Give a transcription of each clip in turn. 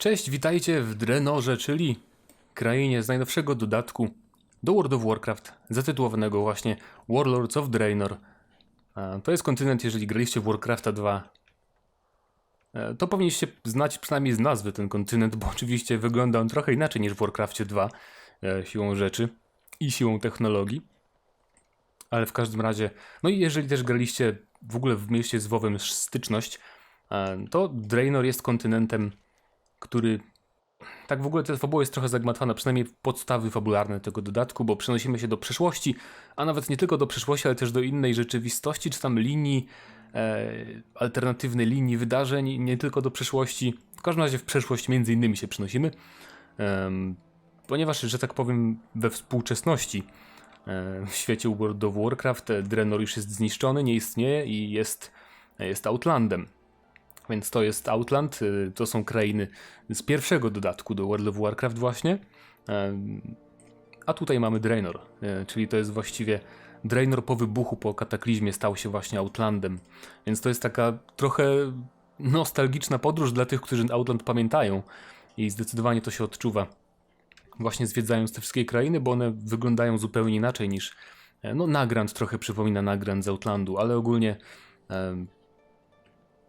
Cześć, witajcie w Drenorze, czyli krainie z najnowszego dodatku do World of Warcraft, zatytułowanego właśnie Warlords of Draenor. To jest kontynent, jeżeli graliście w Warcrafta 2, e, to powinniście znać przynajmniej z nazwy ten kontynent, bo oczywiście wygląda on trochę inaczej niż w Warcrafcie 2, e, siłą rzeczy i siłą technologii. Ale w każdym razie, no i jeżeli też graliście w ogóle w mieście z WoWem styczność, e, to Draenor jest kontynentem, który tak w ogóle ta fabuła jest trochę zagmatwana, przynajmniej podstawy fabularne tego dodatku, bo przenosimy się do przeszłości, a nawet nie tylko do przeszłości, ale też do innej rzeczywistości, czy tam linii, e, alternatywnej linii wydarzeń, nie tylko do przeszłości. W każdym razie w przeszłość między innymi się przenosimy, em, ponieważ, że tak powiem, we współczesności e, w świecie World of Warcraft e, Draenor już jest zniszczony, nie istnieje i jest, jest Outlandem. Więc to jest Outland, y, to są krainy z pierwszego dodatku do World of Warcraft właśnie. Em, A tutaj mamy Draenor, y, czyli to jest właściwie Draenor po wybuchu, po kataklizmie stał się właśnie Outlandem. Więc to jest taka trochę nostalgiczna podróż dla tych, którzy Outland pamiętają i zdecydowanie to się odczuwa. Właśnie zwiedzając te wszystkie krainy, bo one wyglądają zupełnie inaczej niż e, no Nagrand trochę przypomina Nagrand z Outlandu, ale ogólnie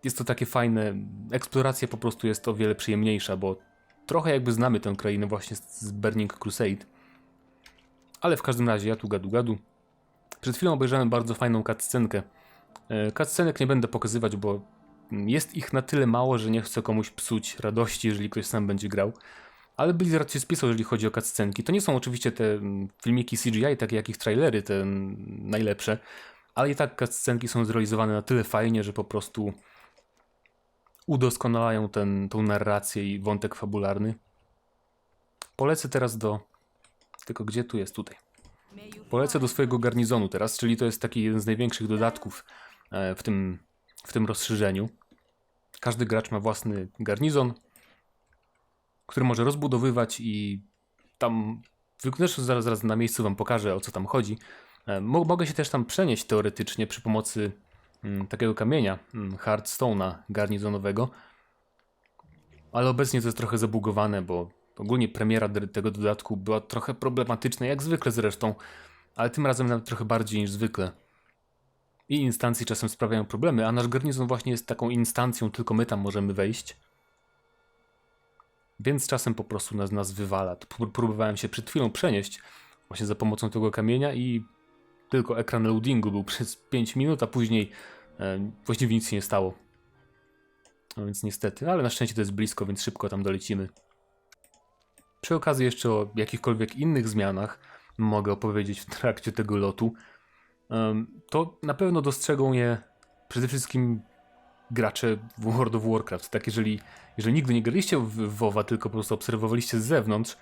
jest to takie fajne. Eksploracja po prostu jest o wiele przyjemniejsza, bo trochę jakby znamy tę krainę właśnie z- Burning Crusade. Ale w każdym razie, ja tu gadu gadu. Przed chwilą obejrzałem bardzo fajną cutscenkę. E, Cutscenek nie będę pokazywać, bo jest ich na tyle mało, że nie chcę komuś psuć radości, jeżeli ktoś sam będzie grał. Ale Blizzard się spisał, jeżeli chodzi o cutscenki. To nie są oczywiście te mm, filmiki CGI, takie jak ich trailery, te mm, najlepsze, ale i tak cutscenki są zrealizowane na tyle fajnie, że po prostu udoskonalają ten, tą narrację i wątek fabularny. Polecę teraz do. Tylko gdzie tu jest tutaj? Polecę do swojego garnizonu teraz, czyli to jest taki jeden z największych dodatków e, w tym, w tym rozszerzeniu. Każdy gracz ma własny garnizon, który może rozbudowywać i tam. Zresztą zaraz, zaraz na miejscu wam pokażę o co tam chodzi. E, mo- Mogę się też tam przenieść teoretycznie przy pomocy takiego kamienia, mm, Hardstone'a garnizonowego. Ale obecnie to jest trochę zabugowane, bo ogólnie premiera tego dodatku była trochę problematyczna, jak zwykle zresztą, ale tym razem nawet trochę bardziej niż zwykle. I instancje czasem sprawiają problemy, a nasz garnizon właśnie jest taką instancją, tylko my tam możemy wejść. Więc czasem po prostu nas, nas wywala. Próbowałem się przed chwilą przenieść właśnie za pomocą tego kamienia i tylko ekran loadingu był przez 5 minut, a później e, właściwie nic się nie stało. No więc niestety, ale na szczęście to jest blisko, więc szybko tam dolecimy. Przy okazji jeszcze o jakichkolwiek innych zmianach mogę opowiedzieć w trakcie tego lotu. To na pewno dostrzegą je przede wszystkim gracze World of Warcraft. Tak, jeżeli, jeżeli nigdy nie graliście w WoWa, tylko po prostu obserwowaliście z zewnątrz,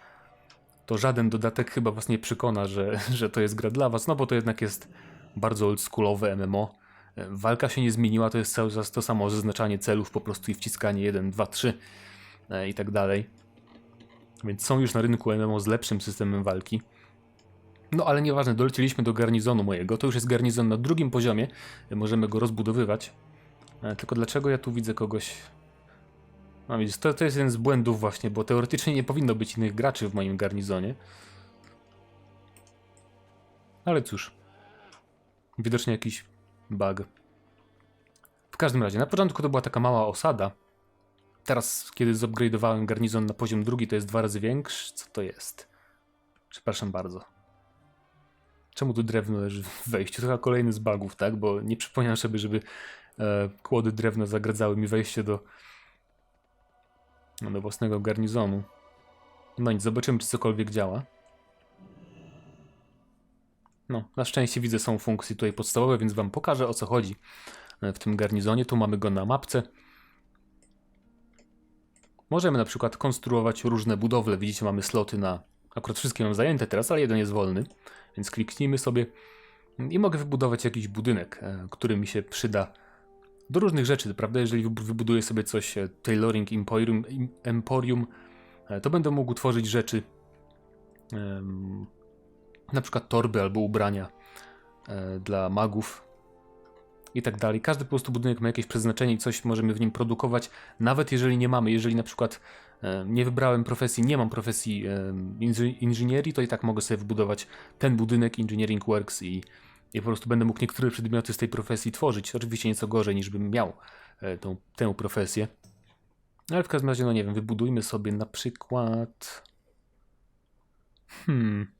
to żaden dodatek chyba was nie przekona, że, że to jest gra dla was, no bo to jednak jest bardzo oldschoolowe MMO. E, Walka się nie zmieniła, to jest cały czas to samo zaznaczanie celów po prostu i wciskanie 1, 2, 3 e, i tak dalej. Więc są już na rynku MMO z lepszym systemem walki. No ale nieważne, dolecieliśmy do garnizonu mojego. To już jest garnizon na drugim poziomie. e, Możemy go rozbudowywać. E, Tylko dlaczego ja tu widzę kogoś no widzisz, to, to jest jeden z błędów właśnie, bo teoretycznie nie powinno być innych graczy w moim garnizonie. Ale cóż. Widocznie jakiś bug. W każdym razie, na początku to była taka mała osada. Teraz, kiedy zupgrade'owałem garnizon na poziom drugi, to jest dwa razy większy. Co to jest? Przepraszam bardzo. Czemu tu drewno leży w wejściu? To chyba kolejny z bugów, tak? Bo nie przypomniałem sobie, żeby e, kłody drewna zagradzały mi wejście do, do własnego garnizonu. No nic, zobaczymy, czy cokolwiek działa. No, na szczęście widzę, są funkcje tutaj podstawowe, więc wam pokażę o co chodzi e, w tym garnizonie. Tu mamy go na mapce. Możemy na przykład konstruować różne budowle. Widzicie, mamy sloty na. Akurat wszystkie mam zajęte teraz, ale jeden jest wolny, więc kliknijmy sobie i mogę wybudować jakiś budynek, e, który mi się przyda do różnych rzeczy, prawda? Jeżeli wybu- wybuduję sobie coś e, Tailoring Emporium, Emporium e, to będę mógł tworzyć rzeczy na przykład torby albo ubrania e, dla magów i tak dalej. Każdy po prostu budynek ma jakieś przeznaczenie i coś możemy w nim produkować, nawet jeżeli nie mamy. Jeżeli na przykład nie wybrałem profesji, nie mam profesji inży- inżynierii, to i tak mogę sobie wybudować ten budynek Engineering Works i, i po prostu będę mógł niektóre przedmioty z tej profesji tworzyć. Oczywiście nieco gorzej niż bym miał e, tą, tę profesję. Ale w każdym razie, no nie wiem, wybudujmy sobie na przykład. Hmm.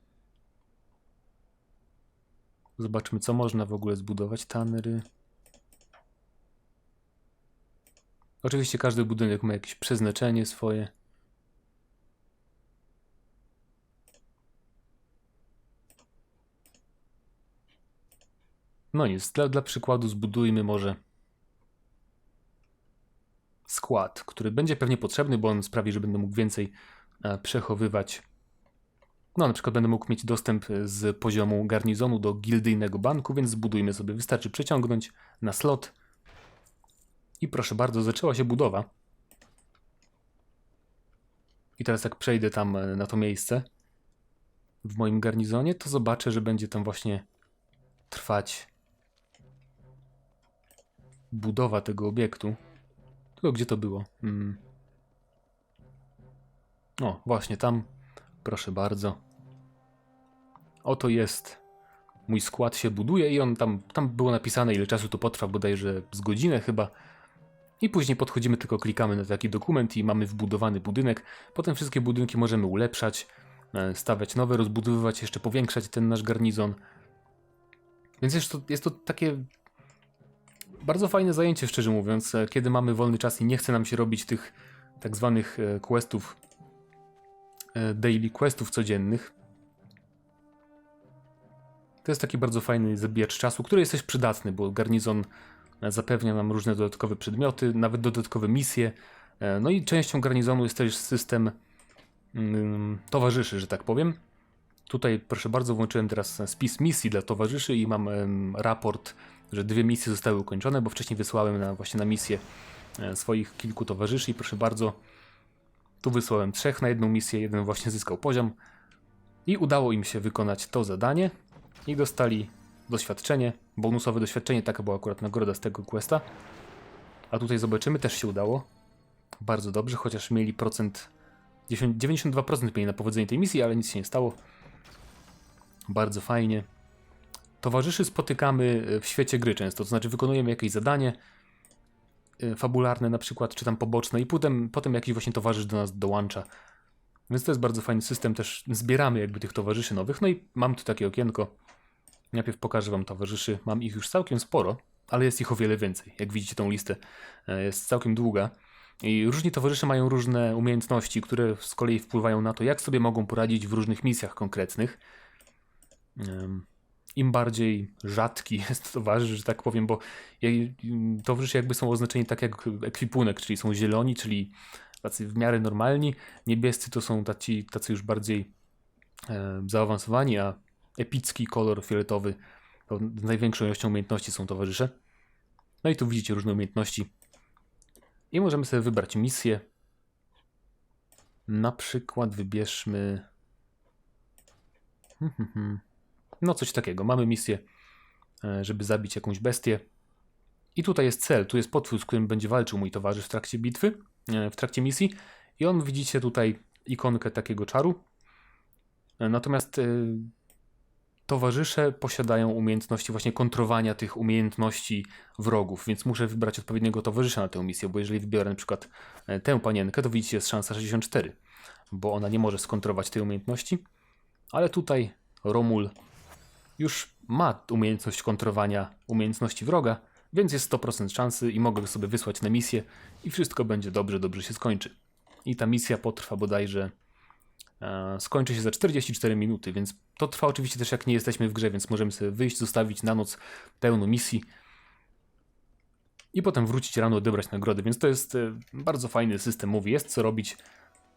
Zobaczmy, co można w ogóle zbudować. Tannery. Oczywiście każdy budynek ma jakieś przeznaczenie swoje. No nic, dla, dla przykładu zbudujmy może skład, który będzie pewnie potrzebny, bo on sprawi, że będę mógł więcej e, przechowywać. No, na przykład będę mógł mieć dostęp z poziomu garnizonu do gildyjnego banku, więc zbudujmy sobie. Wystarczy przeciągnąć na slot. I proszę bardzo, zaczęła się budowa. I teraz jak przejdę tam e, na to miejsce w moim garnizonie, to zobaczę, że będzie tam właśnie trwać budowa tego obiektu. Tylko gdzie to było? Hmm. O, właśnie tam. Proszę bardzo. Oto jest. Mój skład się buduje i on tam, tam było napisane ile czasu to potrwa, bodajże z godzinę chyba. I później podchodzimy, tylko klikamy na taki dokument i mamy wbudowany budynek. Potem wszystkie budynki możemy ulepszać, e, stawiać nowe, rozbudowywać, jeszcze powiększać ten nasz garnizon. Więc jest to, jest to takie bardzo fajne zajęcie, szczerze mówiąc, e, kiedy mamy wolny czas i nie chce nam się robić tych tak zwanych e, questów, e, daily questów codziennych. To jest taki bardzo fajny zabijacz czasu, który jest też przydatny, bo garnizon zapewnia nam różne dodatkowe przedmioty, nawet dodatkowe misje. No i częścią garnizonu jest też system mm, towarzyszy, że tak powiem. Tutaj, proszę bardzo, włączyłem teraz spis misji dla towarzyszy i mam raport, że dwie misje zostały ukończone, bo wcześniej wysłałem na, właśnie na misję e, swoich kilku towarzyszy i proszę bardzo, tu wysłałem trzech na jedną misję, jeden właśnie zyskał poziom i udało im się wykonać to zadanie i dostali doświadczenie, bonusowe doświadczenie, taka była akurat nagroda z tego questa. A tutaj zobaczymy, też się udało. Bardzo dobrze, chociaż mieli procent 10 92% mieli na powodzenie tej misji, ale nic się nie stało. Bardzo fajnie. Towarzyszy spotykamy e, w świecie gry często, to znaczy wykonujemy jakieś zadanie e, fabularne na przykład, czy tam poboczne i potem, potem jakiś właśnie towarzysz do nas dołącza. Więc to jest bardzo fajny system, też zbieramy jakby tych towarzyszy nowych. No i mam tu takie okienko. Najpierw pokażę wam towarzyszy. Mam ich już całkiem sporo, ale jest ich o wiele więcej. Jak widzicie tą listę, e, jest całkiem długa. I różni towarzysze mają różne umiejętności, które z kolei wpływają na to, jak sobie mogą poradzić w różnych misjach konkretnych. Em, Im bardziej rzadki jest towarzysz, że tak powiem, bo towarzysze jakby są oznaczeni tak jak ekwipunek, czyli są zieloni, czyli tacy w miarę normalni, niebiescy to są tacy, tacy już bardziej e, zaawansowani, a epicki kolor fioletowy to z największą ilością umiejętności są towarzysze. No i tu widzicie różne umiejętności. I możemy sobie wybrać misję. Na przykład wybierzmy. Hmm, hmm, hmm. No, coś takiego. Mamy misję, e, żeby zabić jakąś bestię. I tutaj jest cel, tu jest potwór, z którym będzie walczył mój towarzysz w trakcie bitwy, e, w trakcie misji. I on widzicie tutaj ikonkę takiego czaru. E, Natomiast towarzysze posiadają umiejętności właśnie kontrowania tych umiejętności wrogów, więc muszę wybrać odpowiedniego towarzysza na tę misję, bo jeżeli wybiorę na przykład tę panienkę, to widzicie jest szansa 64, bo ona nie może skontrować tej umiejętności, ale tutaj Romul już ma umiejętność kontrowania umiejętności wroga, więc jest 100% szansy i mogę sobie wysłać na misję i wszystko będzie dobrze, dobrze się skończy. I ta misja potrwa bodajże e, skończy się za 44 minuty, więc to trwa oczywiście też jak nie jesteśmy w grze, więc możemy sobie wyjść, zostawić na noc pełno misji i potem wrócić rano, odebrać nagrody, więc to jest e, bardzo fajny system, mówi, jest co robić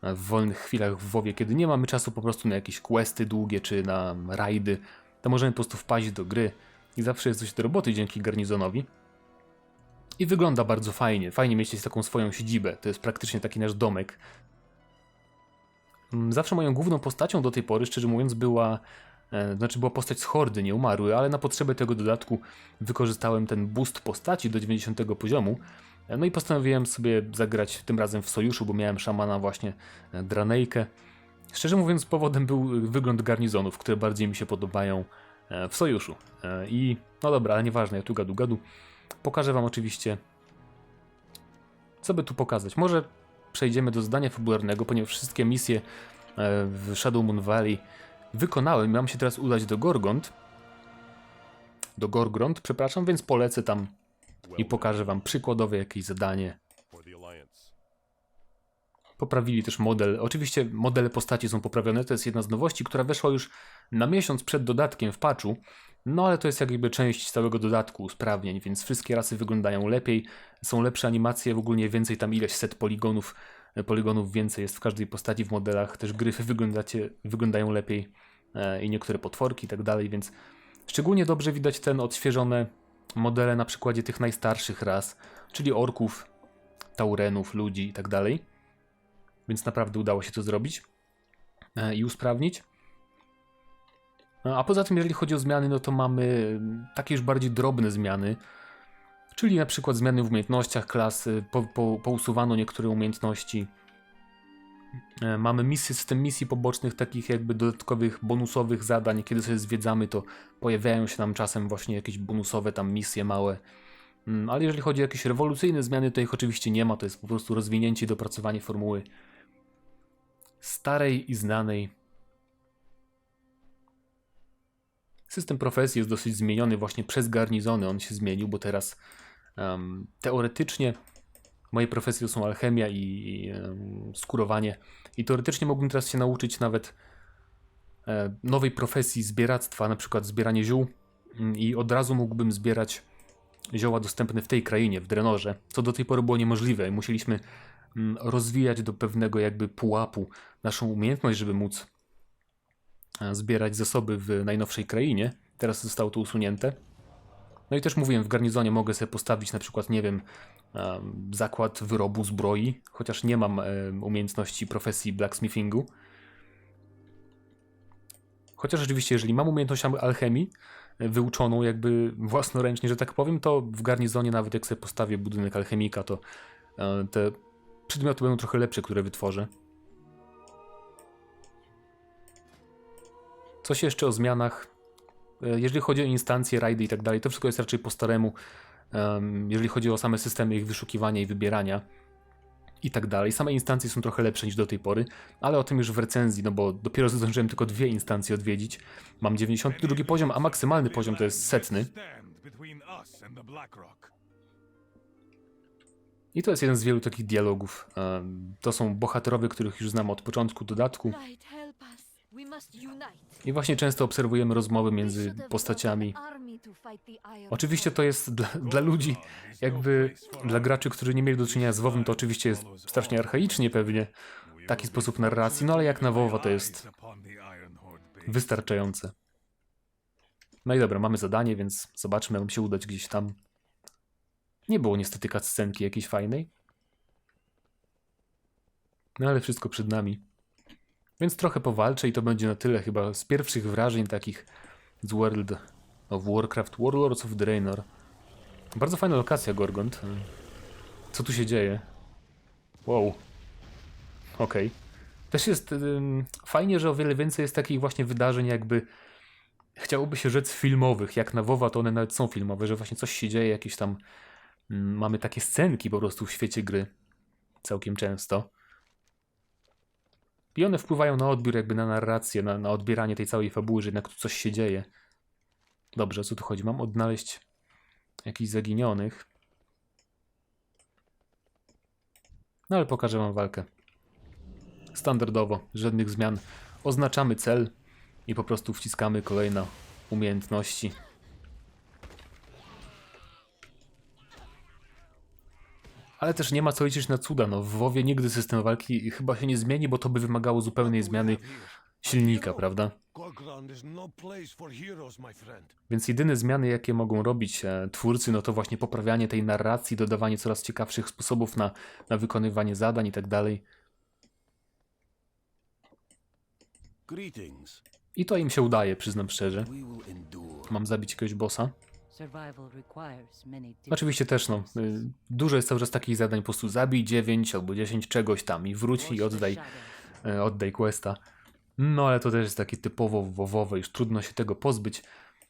e, w wolnych chwilach w WoWie, kiedy nie mamy czasu po prostu na jakieś questy długie czy na rajdy, to możemy po prostu wpaść do gry i zawsze jest coś do roboty dzięki garnizonowi. I wygląda bardzo fajnie. Fajnie mieć taką swoją siedzibę. To jest praktycznie taki nasz domek. Mm, Zawsze moją główną postacią do tej pory, szczerze mówiąc, była. E, znaczy, była postać z hordy, nie umarły, ale na potrzeby tego dodatku wykorzystałem ten boost postaci do 90 poziomu. E, No i postanowiłem sobie zagrać tym razem w sojuszu, bo miałem szamana właśnie e, Dranejkę. Szczerze mówiąc, powodem był e, wygląd garnizonów, które bardziej mi się podobają e, w sojuszu. E, I no dobra, ale nieważne, ja tu gadu gadu. Pokażę wam oczywiście, co by tu pokazać. Może przejdziemy do zdania fabularnego, ponieważ wszystkie misje e, w Shadow Moon Valley wykonałem. Mam się teraz udać do Gorgond. Do Gorgrond, przepraszam, więc polecę tam i pokażę wam przykładowe jakieś zadanie. Poprawili też model. Oczywiście modele postaci są poprawione, to jest jedna z nowości, która weszła już na miesiąc przed dodatkiem w patchu. No ale to jest jakby część całego dodatku usprawnień, więc wszystkie rasy wyglądają lepiej, są lepsze animacje, w ogóle więcej tam ileś set poligonów, poligonów więcej jest w każdej postaci w modelach, też gryfy wyglądają lepiej e, i niektóre potworki i tak dalej, więc szczególnie dobrze widać ten odświeżone modele na przykładzie tych najstarszych ras, czyli orków, taurenów, ludzi i tak dalej więc naprawdę udało się to zrobić e, i usprawnić. No, A poza tym, jeżeli chodzi o zmiany, no to mamy mm, takie już bardziej drobne zmiany, czyli na przykład zmiany w umiejętnościach klasy, po, po, pousuwano niektóre umiejętności. E, Mamy misy, system misji pobocznych, takich jakby dodatkowych, bonusowych zadań. Kiedy sobie zwiedzamy, to pojawiają się nam czasem właśnie jakieś bonusowe tam misje małe. Mm, Ale jeżeli chodzi o jakieś rewolucyjne zmiany, to ich oczywiście nie ma. To jest po prostu rozwinięcie i dopracowanie formuły starej i znanej. System profesji jest dosyć zmieniony właśnie przez garnizony. On się zmienił, bo teraz em, teoretycznie moje profesje to są alchemia i, i em, skurowanie. I teoretycznie mógłbym teraz się nauczyć nawet e, nowej profesji zbieractwa, na przykład zbieranie ziół mm, i od razu mógłbym zbierać zioła dostępne w tej krainie, w Drenorze, co do tej pory było niemożliwe. Musieliśmy rozwijać do pewnego jakby pułapu naszą umiejętność, żeby móc e, zbierać zasoby w najnowszej krainie. Teraz zostało to usunięte. No i też mówiłem, w garnizonie mogę sobie postawić na przykład, nie wiem, em, zakład wyrobu zbroi, chociaż nie mam em, umiejętności profesji blacksmithingu. Chociaż rzeczywiście, jeżeli mam umiejętność alchemii, e, wyuczoną jakby własnoręcznie, że tak powiem, to w garnizonie nawet jak sobie postawię budynek alchemika, to e, te przedmioty będą trochę lepsze, które wytworzę. Coś jeszcze o zmianach. E, Jeżeli chodzi o instancje, rajdy i tak dalej, to wszystko jest raczej po staremu. em, Jeżeli chodzi o same systemy ich wyszukiwania i wybierania i tak dalej. Same instancje są trochę lepsze niż do tej pory, ale o tym już w recenzji, no bo dopiero zdążyłem tylko dwie instancje odwiedzić. Mam 92 poziom, a maksymalny poziom to jest setny. I to jest jeden z wielu takich dialogów. To są bohaterowie, których już znam od początku dodatku. I właśnie często obserwujemy rozmowy między postaciami. Oczywiście to jest dla, dla ludzi, jakby dla graczy, którzy nie mieli do czynienia z WoWem, to oczywiście jest strasznie archaicznie pewnie, taki sposób narracji, no ale jak na WoWa to jest wystarczające. No i dobra, mamy zadanie, więc zobaczmy, jak nam się udać gdzieś tam. Nie było niestety cutscenki jakiejś fajnej. No ale wszystko przed nami. Więc trochę powalczę i to będzie na tyle chyba z pierwszych wrażeń takich z World of Warcraft Warlords of Draenor. Bardzo fajna lokacja Gorgont. Co tu się dzieje? Wow. Okej. Też jest fajnie, że o wiele więcej jest takich właśnie wydarzeń jakby chciałoby się rzec filmowych. Jak na WoWa to one nawet są filmowe, że właśnie coś się dzieje, jakieś tam mamy takie scenki po prostu w świecie gry. Całkiem często. I one wpływają na odbiór, jakby na narrację, na, na odbieranie tej całej fabuły, że jednak tu coś się dzieje. Dobrze, o co tu chodzi? Mam odnaleźć jakichś zaginionych. No ale pokażę wam walkę. Standardowo, żadnych zmian. Oznaczamy cel i po prostu wciskamy kolejne umiejętności. Ale też nie ma co liczyć na cuda. No, w WoWie nigdy system walki chyba się nie zmieni, bo to by wymagało zupełnej zmiany silnika, prawda? No my friend. Więc jedyne zmiany, jakie mogą robić e, twórcy, no to właśnie poprawianie tej narracji, dodawanie coraz ciekawszych sposobów na, na wykonywanie zadań i tak dalej. I to im się udaje, przyznam szczerze. Mam zabić jakiegoś bossa. Oczywiście też, no, y, dużo jest cały czas takich zadań, po prostu zabij 9 albo 10 czegoś tam i wróć i oddaj, y, oddaj questa. No ale to też jest takie typowo wowowe, już trudno się tego pozbyć.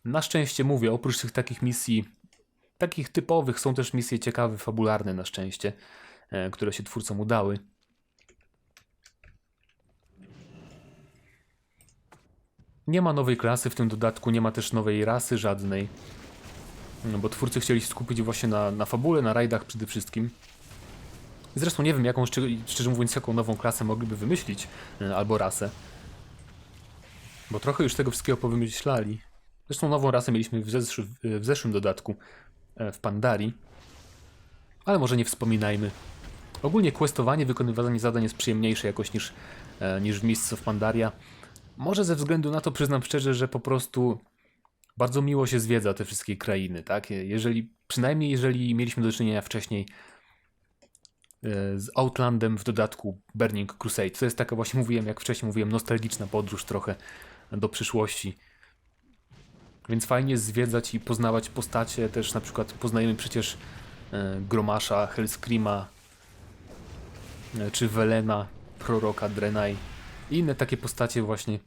Na szczęście mówię, oprócz tych takich misji, takich typowych, są też misje ciekawe, fabularne na szczęście, e, które się twórcom udały. Nie ma nowej klasy w tym dodatku, nie ma też nowej rasy żadnej. No, bo twórcy chcieli się skupić właśnie na, na fabule, na rajdach przede wszystkim. Zresztą nie wiem, jaką, szczer- szczerze mówiąc, jaką nową klasę mogliby wymyślić, e, albo rasę. Bo trochę już tego wszystkiego powymyślali. Zresztą nową rasę mieliśmy w, zesz- w zeszłym dodatku, e, w Pandarii. Ale może nie wspominajmy. Ogólnie questowanie, wykonywanie zadań jest przyjemniejsze jakoś niż, e, niż w Mists of Pandaria. Może ze względu na to przyznam szczerze, że po prostu bardzo miło się zwiedza te wszystkie krainy, tak? Jeżeli, przynajmniej jeżeli mieliśmy do czynienia wcześniej e, z Outlandem, w dodatku Burning Crusade. To jest taka właśnie, mówiłem, jak wcześniej mówiłem, nostalgiczna podróż trochę do przyszłości. Więc fajnie zwiedzać i poznawać postacie. Też na przykład poznajemy przecież e, Gromasza, Hellscreama, e, czy Velena, Proroka, Drenai i inne takie postacie właśnie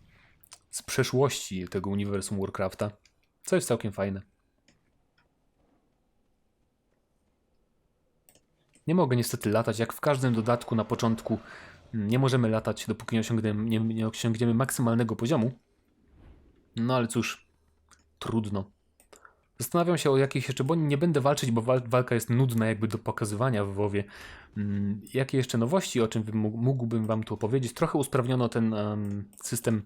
z przeszłości tego uniwersum Warcrafta, co jest całkiem fajne. Nie mogę niestety latać, jak w każdym dodatku na początku nie możemy latać, dopóki nie osiągniemy, nie, nie osiągniemy maksymalnego poziomu. No ale cóż, trudno. Zastanawiam się o jakiejś jeszcze, bo nie będę walczyć, bo wal, walka jest nudna jakby do pokazywania w WoWie. Mm, jakie jeszcze nowości, o czym bym mógł- mógłbym wam tu opowiedzieć? Trochę usprawniono ten em, system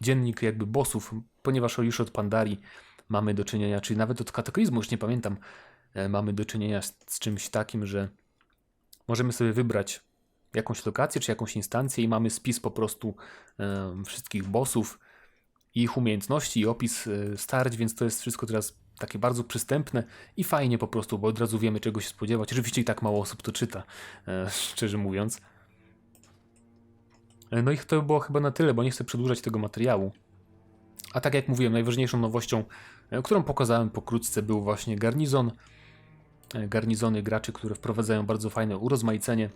dziennik jakby bossów, ponieważ już od Pandarii mamy do czynienia, czy nawet od Kataklizmu, już nie pamiętam, e, mamy do czynienia z, czymś takim, że możemy sobie wybrać jakąś lokację, czy jakąś instancję i mamy spis po prostu em, wszystkich bossów, ich umiejętności i opis e, starć, więc to jest wszystko teraz takie bardzo przystępne i fajnie po prostu, bo od razu wiemy czego się spodziewać. Oczywiście i tak mało osób to czyta, e, szczerze mówiąc. E, No i to by było chyba na tyle, bo nie chcę przedłużać tego materiału. A tak jak mówiłem, najważniejszą nowością, e, którą pokazałem pokrótce, był właśnie garnizon. E, Garnizony graczy, które wprowadzają bardzo fajne urozmaicenie.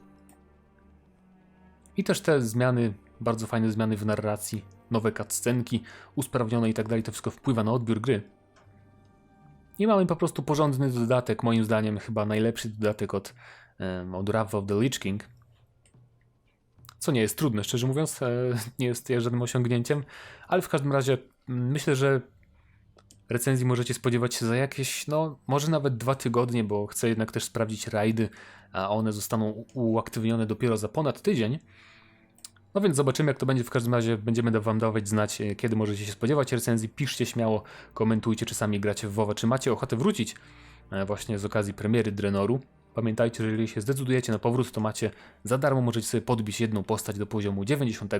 I też te zmiany, bardzo fajne zmiany w narracji, nowe cutscenki, usprawnione i tak dalej, to wszystko wpływa na odbiór gry. I mamy po prostu porządny dodatek, moim zdaniem chyba najlepszy dodatek od, od Wrath of the Lich King. Co nie jest trudne, szczerze mówiąc, e, nie jest żadnym osiągnięciem, ale w każdym razie myślę, że recenzji możecie spodziewać się za jakieś, no może nawet dwa tygodnie, bo chcę jednak też sprawdzić rajdy, a one zostaną uaktywnione dopiero za ponad tydzień. No więc zobaczymy, jak to będzie. W każdym razie będziemy wam dawać znać, e, kiedy możecie się spodziewać recenzji. Piszcie śmiało, komentujcie, czy sami gracie w WoWa, czy macie ochotę wrócić e, właśnie z okazji premiery Drenoru. Pamiętajcie, że jeżeli się zdecydujecie na powrót, to macie za darmo, możecie sobie podbić jedną postać do poziomu 90,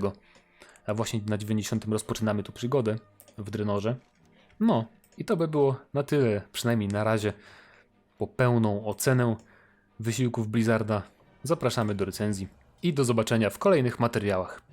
a właśnie na 90 rozpoczynamy tu przygodę w Drenorze. No, i to by było na tyle, przynajmniej na razie. Po pełną ocenę wysiłków Blizzarda zapraszamy do recenzji i do zobaczenia w kolejnych materiałach.